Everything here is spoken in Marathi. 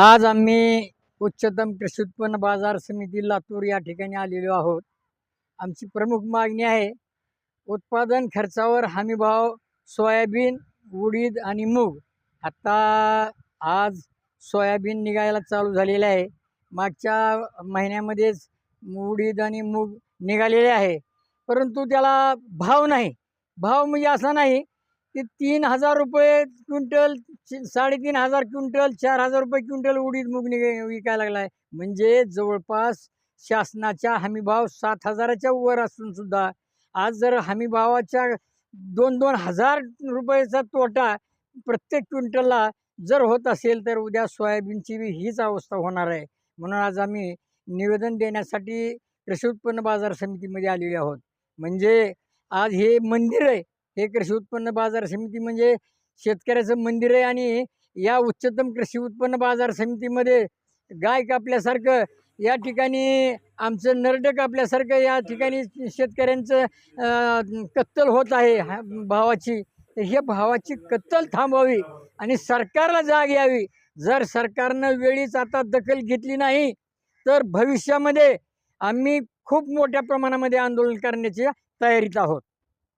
आज आम्ही उच्चतम कृषी उत्पन्न बाजार समिती लातूर या ठिकाणी आलेलो आहोत. आमची प्रमुख मागणी आहे उत्पादन खर्चावर हमीभाव सोयाबीन उडीद आणि मूग. आत्ता आज सोयाबीन निघायला चालू झालेले आहे. मागच्या महिन्यामध्येच उडीद आणि मूग निघालेले आहे. परंतु त्याला भाव नाही. भाव म्हणजे असा नाही की तीन हजार रुपये क्विंटल साडेतीन हजार क्विंटल चार हजार रुपये क्विंटल उडीद मूग निघ विकायला लागला आहे म्हणजे जवळपास शासनाच्या हमीभाव सात हजाराच्या वर असून सुद्धा आज जर हमीभावाच्या दोन दोन हजार रुपयाचा तोटा प्रत्येक क्विंटलला जर होत असेल तर उद्या सोयाबीनची हीच अवस्था होणार आहे. म्हणून आज आम्ही निवेदन देण्यासाठी कृषी उत्पन्न बाजार समितीमध्ये आलेले आहोत. म्हणजे आज हे मंदिर आहे हे कृषी उत्पन्न बाजार समिती म्हणजे शेतकऱ्याचं मंदिर आहे आणि या उच्चतम कृषी उत्पन्न बाजार समितीमध्ये गाय कापल्यासारखं या ठिकाणी आमचं नरड कापल्यासारखं या ठिकाणी शेतकऱ्यांचं कत्तल होत आहे हा- भावाची. हे ह्या भावाची कत्तल थांबवावी आणि सरकारला जाग यावी. जर सरकारनं वेळीच आता दखल घेतली नाही तर भविष्यामध्ये आम्ही खूप मोठ्या प्रमाणामध्ये आंदोलन करण्याच्या तयारीत आहोत.